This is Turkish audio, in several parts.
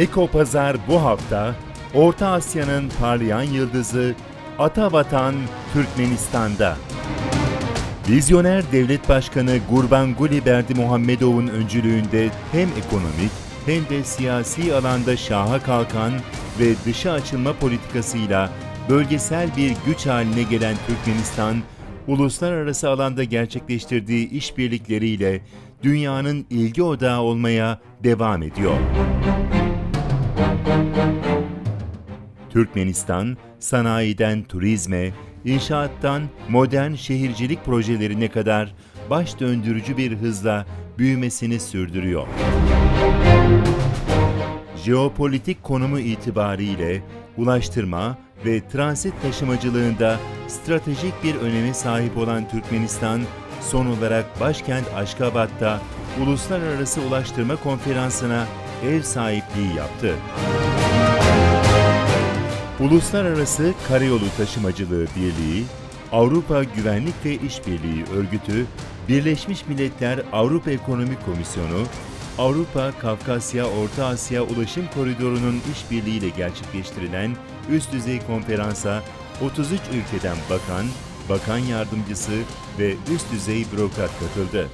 Eko Pazar bu hafta Orta Asya'nın parlayan yıldızı Atavatan Türkmenistan'da. Vizyoner Devlet Başkanı Gurbanguly Berdimuhamedov'un öncülüğünde hem ekonomik hem de siyasi alanda şaha kalkan ve dışa açılma politikasıyla bölgesel bir güç haline gelen Türkmenistan, uluslararası alanda gerçekleştirdiği işbirlikleriyle dünyanın ilgi odağı olmaya devam ediyor. Türkmenistan, sanayiden turizme, inşaattan modern şehircilik projelerine kadar baş döndürücü bir hızla büyümesini sürdürüyor. Jeopolitik konumu itibariyle ulaştırma ve transit taşımacılığında stratejik bir öneme sahip olan Türkmenistan, son olarak başkent Aşkabat'ta Uluslararası Ulaştırma Konferansı'na ev sahipliği yaptı. Uluslararası Karayolu Taşımacılığı Birliği, Avrupa Güvenlik ve İşbirliği Örgütü, Birleşmiş Milletler Avrupa Ekonomik Komisyonu, Avrupa Kafkasya Orta Asya Ulaşım Koridoru'nun işbirliğiyle gerçekleştirilen üst düzey konferansa 33 ülkeden bakan, bakan yardımcısı ve üst düzey bürokrat katıldı.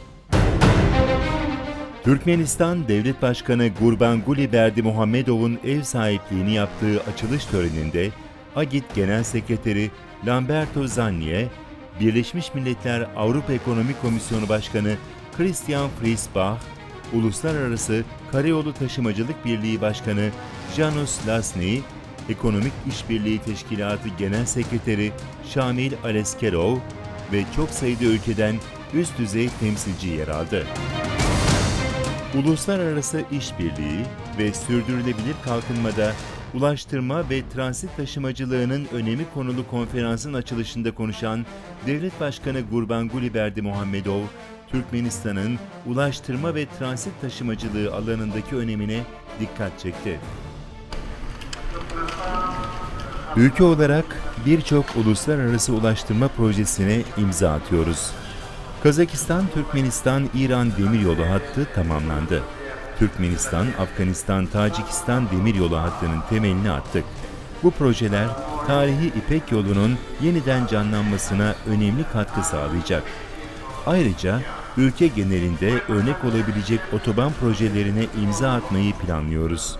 Türkmenistan Devlet Başkanı Gurbanguly Berdimuhamedov'un ev sahipliğini yaptığı açılış töreninde AGİT Genel Sekreteri Lamberto Zanni'ye, Birleşmiş Milletler Avrupa Ekonomik Komisyonu Başkanı Christian Friesbach, Uluslararası Karayolu Taşımacılık Birliği Başkanı Janus Lasny, Ekonomik İşbirliği Teşkilatı Genel Sekreteri Şamil Aleskerov ve çok sayıda ülkeden üst düzey temsilci yer aldı. Uluslararası işbirliği ve sürdürülebilir kalkınmada ulaştırma ve transit taşımacılığının önemi konulu konferansın açılışında konuşan Devlet Başkanı Gurbanguly Berdimuhamedov, Türkmenistan'ın ulaştırma ve transit taşımacılığı alanındaki önemine dikkat çekti. Ülke olarak birçok uluslararası ulaştırma projesine imza atıyoruz. Kazakistan, Türkmenistan, İran demiryolu hattı tamamlandı. Türkmenistan, Afganistan, Tacikistan demiryolu hattının temelini attık. Bu projeler tarihi İpek yolunun yeniden canlanmasına önemli katkı sağlayacak. Ayrıca ülke genelinde örnek olabilecek otoban projelerine imza atmayı planlıyoruz.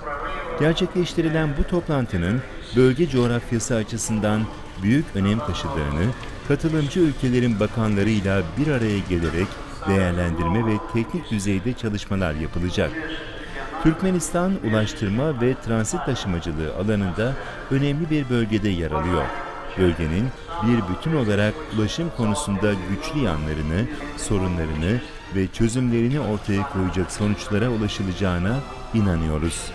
Gerçekleştirilen bu toplantının bölge coğrafyası açısından büyük önem taşıdığını, katılımcı ülkelerin bakanlarıyla bir araya gelerek değerlendirme ve teknik düzeyde çalışmalar yapılacak. Türkmenistan ulaştırma ve transit taşımacılığı alanında önemli bir bölgede yer alıyor. Bölgenin bir bütün olarak ulaşım konusunda güçlü yanlarını, sorunlarını ve çözümlerini ortaya koyacak sonuçlara ulaşılacağına inanıyoruz.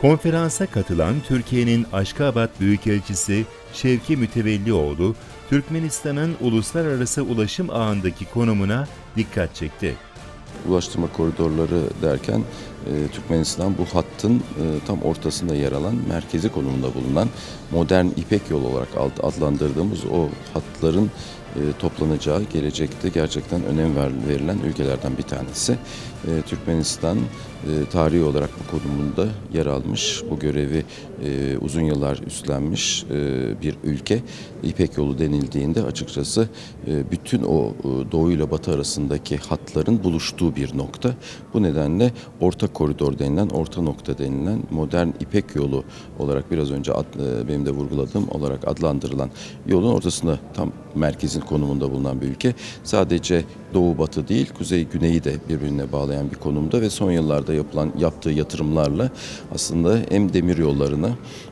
Konferansa katılan Türkiye'nin Aşkabat Büyükelçisi Şevki Mütevellioğlu, Türkmenistan'ın uluslararası ulaşım ağındaki konumuna dikkat çekti. Ulaştırma koridorları derken e, Türkmenistan bu hattın e, tam ortasında yer alan merkezi konumunda bulunan modern İpek yolu olarak ad- adlandırdığımız o hatların toplanacağı gelecekte gerçekten önem ver- verilen ülkelerden bir tanesi. E, Türkmenistan e, tarihi olarak bu konumunda yer almış, bu görevi e, uzun yıllar üstlenmiş e, bir ülke. İpek yolu denildiğinde açıkçası e, bütün o e, doğu ile batı arasındaki hatların buluştuğu bir nokta. Bu nedenle orta koridor denilen, orta nokta denilen modern İpek yolu olarak biraz önce e, benim de vurguladığım olarak adlandırılan yolun ortasında tam merkezin konumunda bulunan bir ülke. Sadece doğu batı değil, kuzey güneyi de birbirine bağlayan bir konumda ve son yıllarda yapılan yaptığı yatırımlarla aslında hem demir yollarına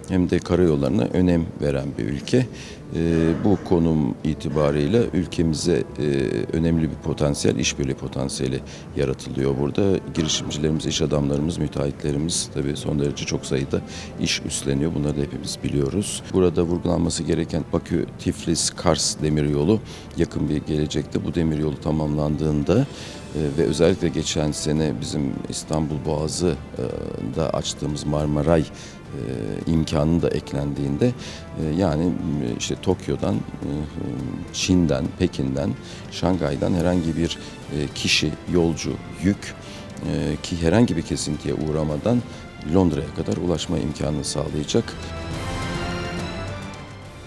hem de karayollarına önem veren bir ülke. Ee, bu konum itibariyle ülkemize e, önemli bir potansiyel, işbirliği potansiyeli yaratılıyor burada. Girişimcilerimiz, iş adamlarımız, müteahhitlerimiz tabii son derece çok sayıda iş üstleniyor. Bunları da hepimiz biliyoruz. Burada vurgulanması gereken Bakü, Tiflis, Kars demiryolu yakın bir gelecekte bu demiryolu tamamlandığında e, ve özellikle geçen sene bizim İstanbul Boğazı'da açtığımız Marmaray e, imkanı da eklendiğinde e, yani e, işte Tokyo'dan, e, Çin'den, Pekin'den, Şangay'dan herhangi bir e, kişi, yolcu, yük e, ki herhangi bir kesintiye uğramadan Londra'ya kadar ulaşma imkanını sağlayacak.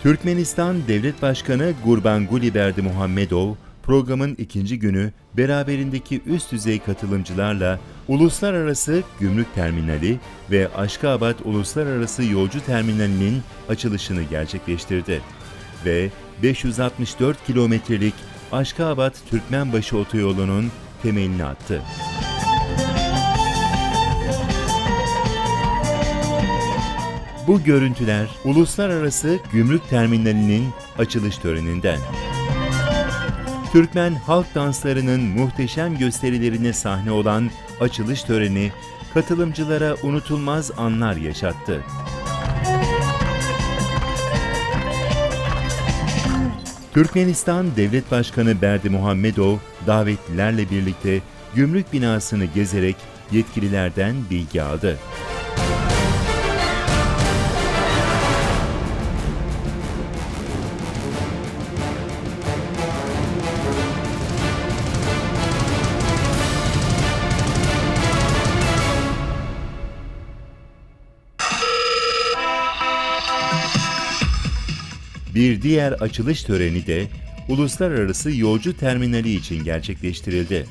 Türkmenistan Devlet Başkanı Gurbanguly Berdimuhamedov, programın ikinci günü beraberindeki üst düzey katılımcılarla Uluslararası Gümrük Terminali ve Aşkabat Uluslararası Yolcu Terminali'nin açılışını gerçekleştirdi ve 564 kilometrelik Aşkabat Türkmenbaşı Otoyolu'nun temelini attı. Bu görüntüler Uluslararası Gümrük Terminali'nin açılış töreninden. Türkmen halk danslarının muhteşem gösterilerine sahne olan açılış töreni katılımcılara unutulmaz anlar yaşattı. Türkmenistan Devlet Başkanı Berdi Muhammedov davetlilerle birlikte gümrük binasını gezerek yetkililerden bilgi aldı. Bir diğer açılış töreni de Uluslararası Yolcu Terminali için gerçekleştirildi.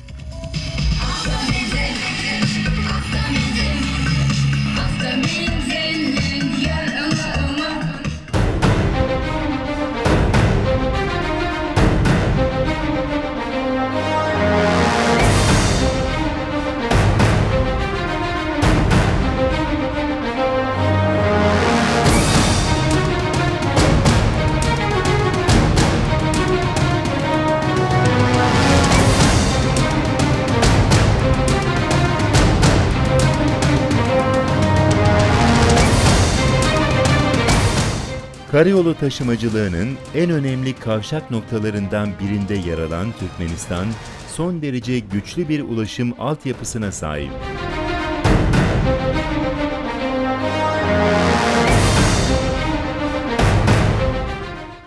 Karayolu taşımacılığının en önemli kavşak noktalarından birinde yer alan Türkmenistan, son derece güçlü bir ulaşım altyapısına sahip.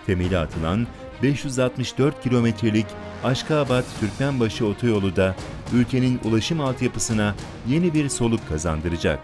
Temeli atılan 564 kilometrelik Aşkabat Türkmenbaşı otoyolu da ülkenin ulaşım altyapısına yeni bir soluk kazandıracak.